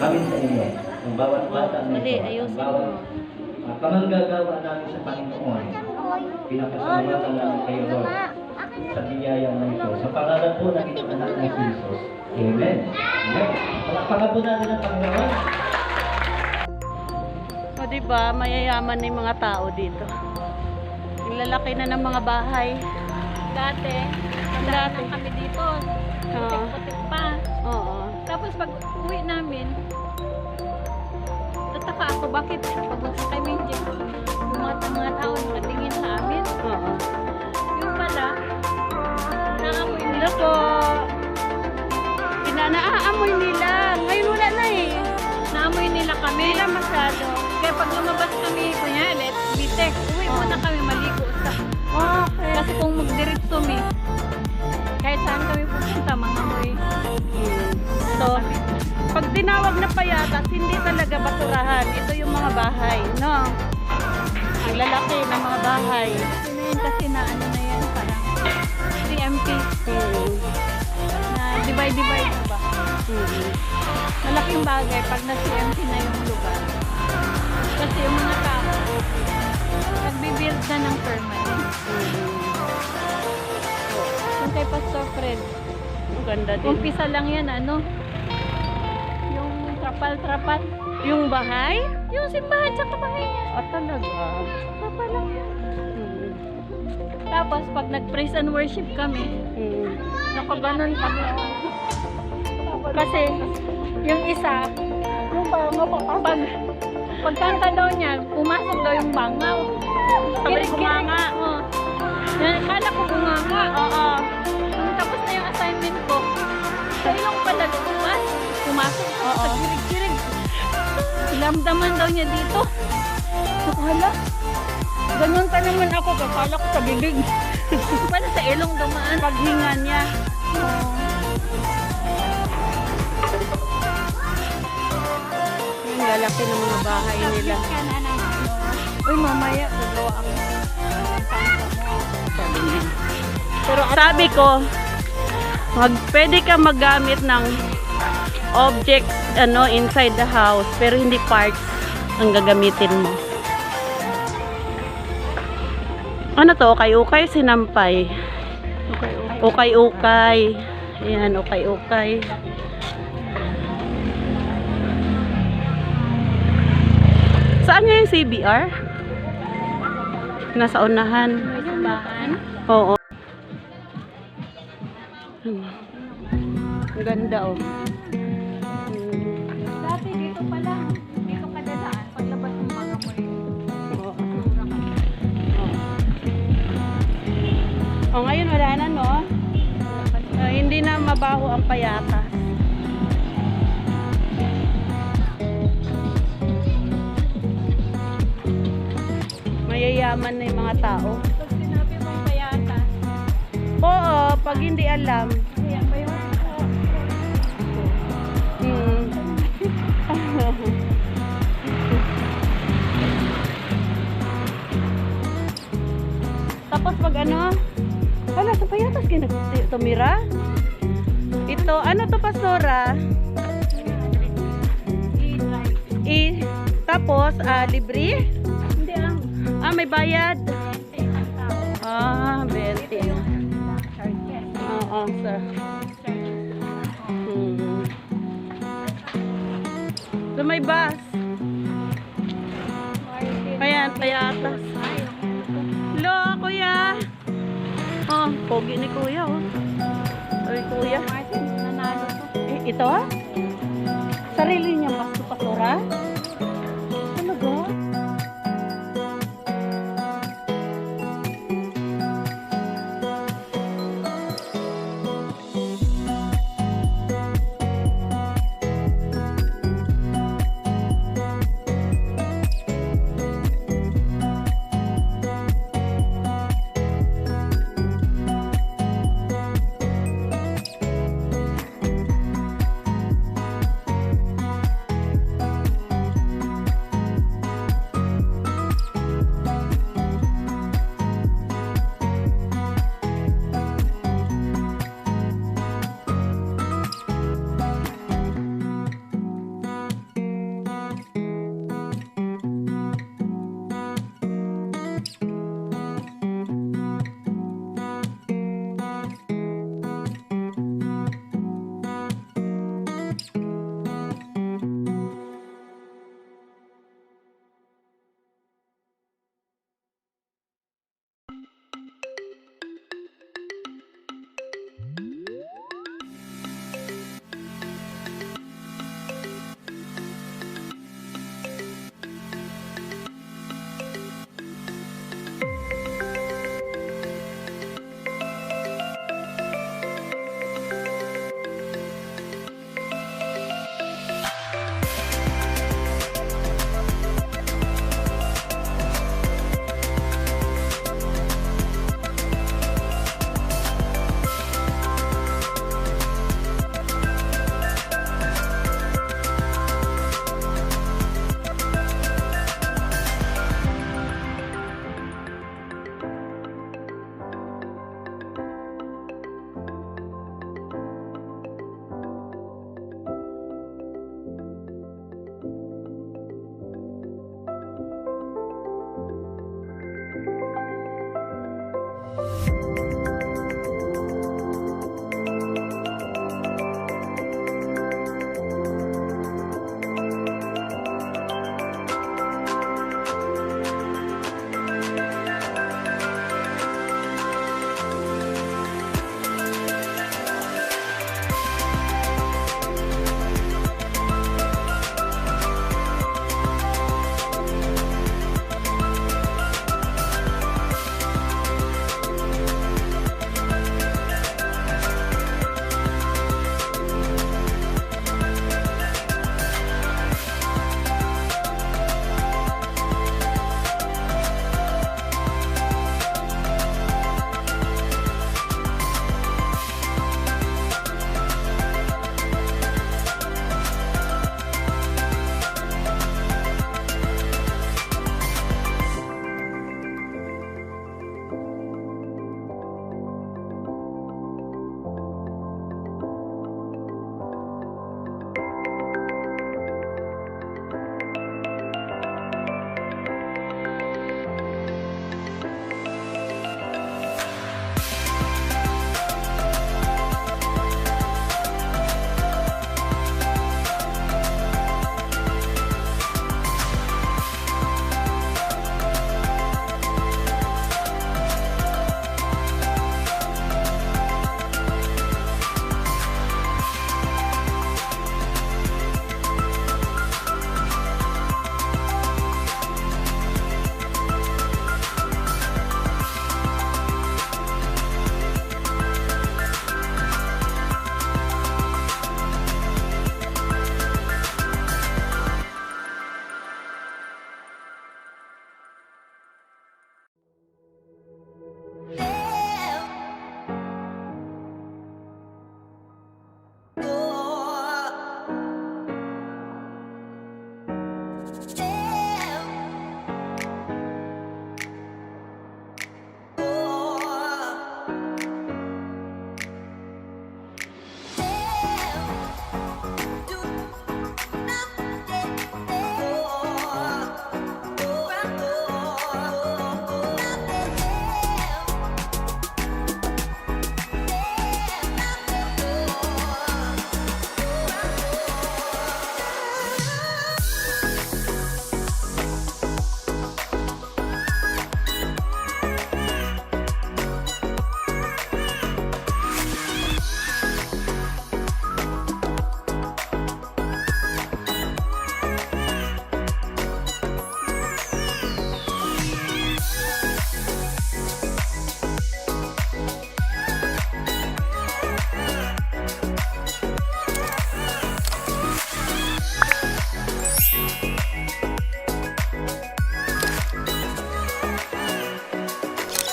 namin sa inyo. Ang bawat bata nito, ang bawat uh, panganggagawa namin sa Panginoon. Pinakasalamatan namin kayo, Lord, sa biyaya na ito. Sa pangalan po ng inyong anak na Jesus. Amen. Amen. Palakpakan po natin ang Panginoon. O diba, mayayaman na yung mga tao dito. Ang lalaki na ng mga bahay. Dati, Dati. dati kami dito. Oo. Putik-putik pa. Oo. Tapos pag uwi namin, nataka ako, bakit pag kami yung jeep, yung mga, mga tao nakatingin sa amin. Oo. Yung pala, Hello nila po. Pinanaamoy nila. Ngayon wala na eh. Naamoy nila kami. Hindi na masyado. Kaya pag lumabas kami, kunya, let's bitek, uwi muna kami payatas, hindi talaga basurahan. Ito yung mga bahay, no? Ang lalaki ng mga bahay. Yun kasi na ano na yan, parang CMP Hmm. na divide-divide ba? Hmm. Malaking bagay pag na CMP na yung lugar. Kasi yung mga tao, nagbibuild na ng permanent. Yung kay Pastor Fred, Ang ganda din. umpisa lang yan, ano? Trapal-trapal. Yung bahay? Yung simbahan sa bahay niya. Ah, talaga. Trapal lang yan. Hmm. Tapos, pag nag-praise and worship kami, Hmm. nakaganon kami. Kasi, yung isa, yung bangaw pag, pagkanta daw niya, pumasok daw yung bangaw. Kumanga. kirig. Oo. Yan, Kala ko bunganga. Oo. Nung tapos na yung assignment ko, sa ilong pala lumabas, pumasok Oo. sa kirig-kirig. Lamdaman daw niya dito. Nakala. Ganun pa naman ako, kapala ko sa bibig. Pala sa ilong dumaan. Paghinga niya. Oo. Yung lalaki ng mga bahay nila. Uy, mamaya, gagawa ako. Pero sabi ko, mag, pwede ka maggamit ng objects ano inside the house pero hindi parts ang gagamitin mo. Ano to? Ukay-ukay, sinampay. Okay, okay. Ukay-ukay. Ayan, ukay-ukay. Saan nga yung CBR? Nasa unahan. Oo. Ang ganda oh. Hindi na mabaho ang payatas. Mayayaman na yung mga tao. Pag sinabi mong payata, Oo, pag hindi alam. kaya ba yun? Hmm. Tapos pag ano, wala sa payatas tumira. Ito, ano to pastora? I, tapos, ah, libre? Hindi ang Ah, may bayad. Ah, 20. Ito yung charges. Oo, sir. Hmm. So, may bus. Ayan, payatas. Ay, Hello, kuya. Oh, pogi ni kuya, oh. Ito? Sarili niya mas to, pastora?